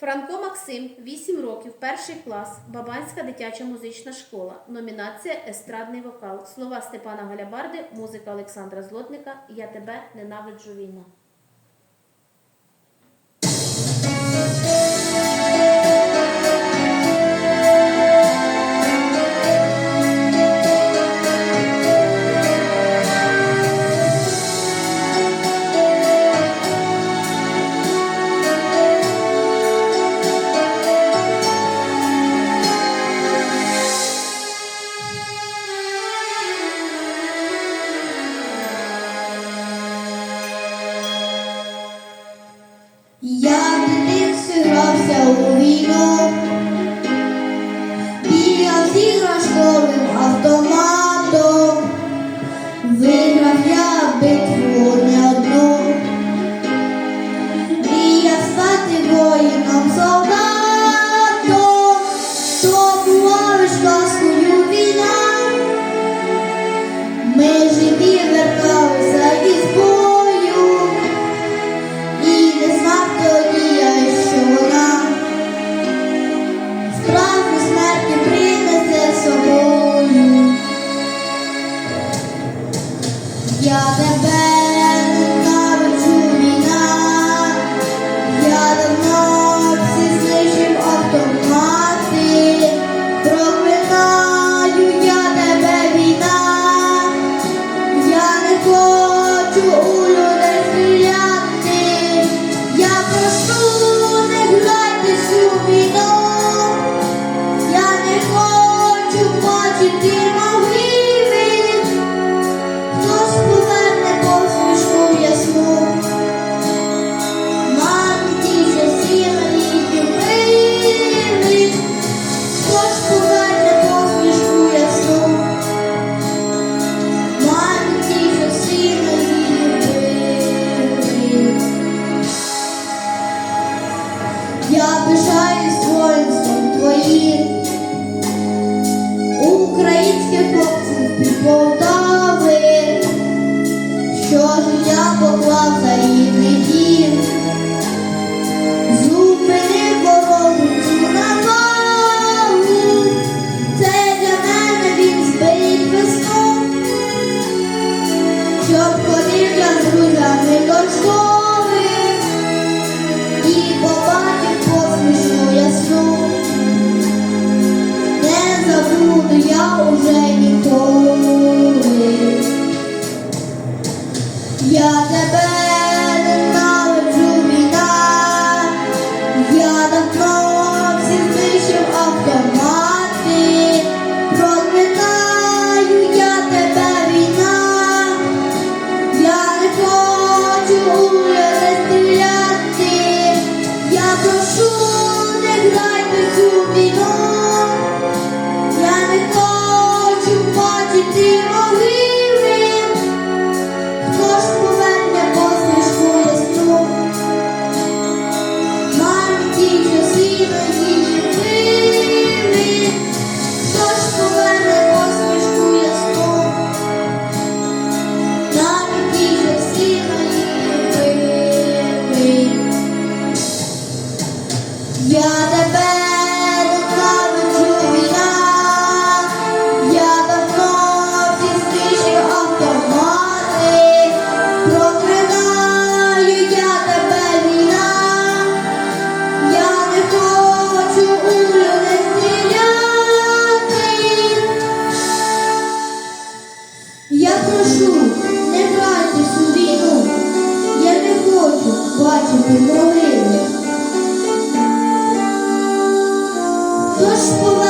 Франко Максим, 8 років, перший клас, Бабанська дитяча музична школа. Номінація Естрадний вокал. Слова Степана Галябарди, музика Олександра Злотника. Я тебе ненавиджу війна. Я в дитинстві грався у війну, Воїнством твоїм, українських хлопців під Полтави, що життя поклав за рідний дім. Зупинив ворогу цю навалу, це для мене він зберіг весну. Щоб ходив я з друзями до школи Я тебе ненавиджу війна, я давно всі знищив автомати, проклинаю я тебе війна. Я не хочу у стріляти, я прошу не грайте цю війну, я не хочу бачити just love.